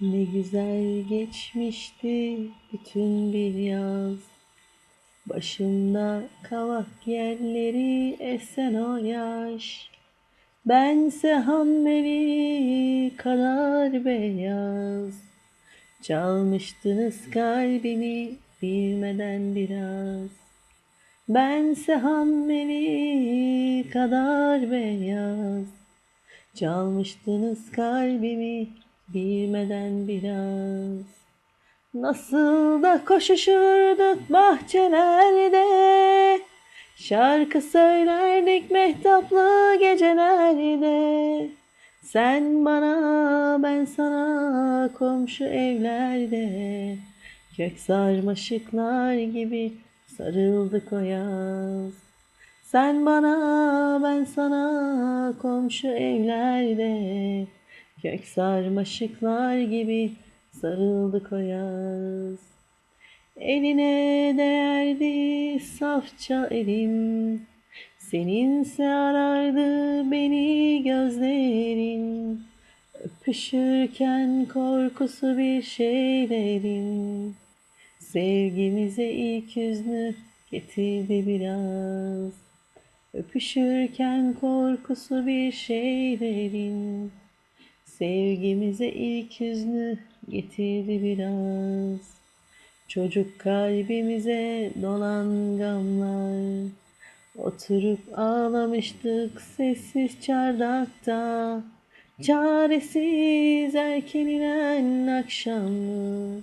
Ne güzel geçmişti bütün bir yaz. Başımda kavak yerleri esen o yaş. Bense hanmeri kadar beyaz. Çalmıştınız kalbimi bilmeden biraz. Bense hanmeri kadar beyaz. Çalmıştınız kalbimi bilmeden biraz. Nasıl da koşuşurduk bahçelerde. Şarkı söylerdik mehtaplı gecelerde. Sen bana ben sana komşu evlerde. Kök sarmaşıklar gibi sarıldık o yaz. Sen bana ben sana komşu evlerde Kök sarmaşıklar gibi sarıldık o yaz Eline değerdi safça elim. Seninse arardı beni gözlerin. Öpüşürken korkusu bir şeylerin. Sevgimize ilk hüznü getirdi biraz. Öpüşürken korkusu bir şeylerin Sevgimize ilk hüznü getirdi biraz. Çocuk kalbimize dolan gamlar. Oturup ağlamıştık sessiz çardakta. Çaresiz erken inen akşamı.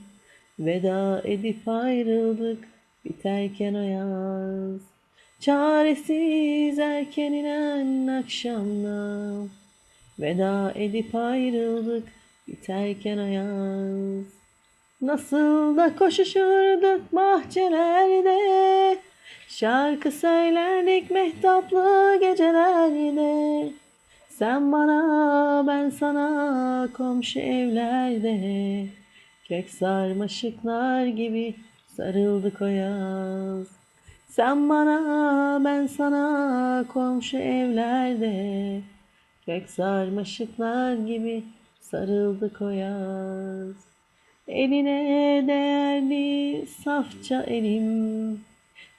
Veda edip ayrıldık biterken o yaz. Çaresiz erken inen akşamla Veda edip ayrıldık biterken o yaz Nasıl da koşuşurduk bahçelerde Şarkı söylerdik mehtaplı gecelerde. Sen bana ben sana komşu evlerde. Kök sarmaşıklar gibi sarıldık o yaz. Sen bana ben sana komşu evlerde Kök sarmaşıklar gibi sarıldık o yaz Eline değerli safça elim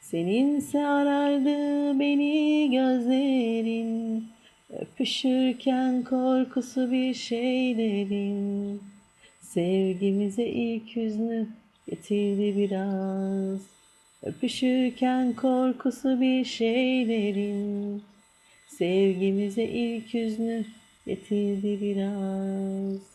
Seninse arardı beni gözlerin. Öpüşürken korkusu bir şeylerin Sevgimize ilk hüznü getirdi biraz. Öpüşürken korkusu bir şeylerin Sevgimize ilk hüznü getirdi biraz